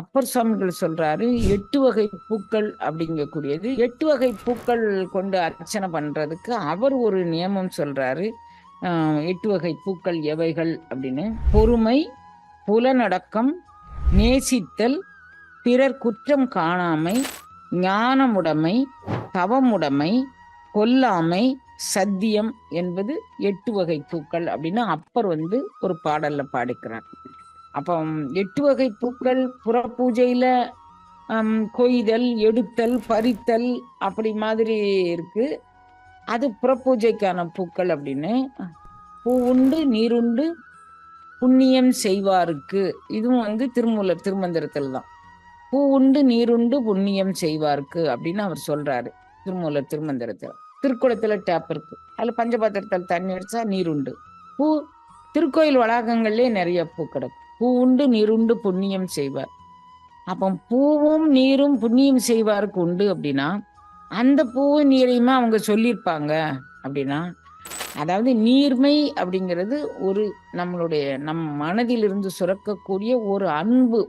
அப்பர் சுவாமிகள் சொல்றாரு எட்டு வகை பூக்கள் அப்படிங்கக்கூடியது. எட்டு வகை பூக்கள் கொண்டு அர்ச்சனை பண்றதுக்கு அவர் ஒரு நியமம் சொல்றாரு. எட்டு வகை பூக்கள் எவைகள் அப்படின்னு. பொறுமை புலனடக்கம் நேசித்தல் பிறர் குற்றம் காணாமை ஞானமுடைமை தவமுடைமை கொல்லாமை சத்தியம் என்பது எட்டு வகை பூக்கள் அப்படின்னு அப்பர் வந்து ஒரு பாடல்ல பாடிக்கிறார். அப்போ எட்டு வகை பூக்கள் புற பூஜையில கொய்தல் எடுத்தல் பறித்தல் அப்படி மாதிரி இருக்கு. அது புறப்பூஜைக்கான பூக்கள் அப்படின்னு. பூ உண்டு நீருண்டு புண்ணியம் செய்வாருக்கு. இதுவும் வந்து திருமூலர் திருமந்திரத்தில் தான். பூ உண்டு நீருண்டு புண்ணியம் செய்வாருக்கு அப்படின்னு அவர் சொல்றாரு. திருமூலர் திருமந்திரத்தில். திருக்குளத்துல டேப் இருக்கு. அதுல பஞ்சபாத்திரத்தில் தண்ணி அடிச்சா நீருண்டு பூ திருக்கோயில் வளாகங்கள்லயே நிறைய பூ கிடக்கும். பூ உண்டு நீருண்டு புண்ணியம் செய்வார். அப்போ பூவும் நீரும் புண்ணியம் செய்வாருக்கு உண்டு அப்படின்னா அந்த பூவும் நீரையுமே அவங்க சொல்லியிருப்பாங்க அப்படின்னா அதாவது நீர்மை அப்படிங்கிறது ஒரு நம்மளுடைய நம் மனதிலிருந்து சுரக்கக்கூடிய ஒரு அன்பு.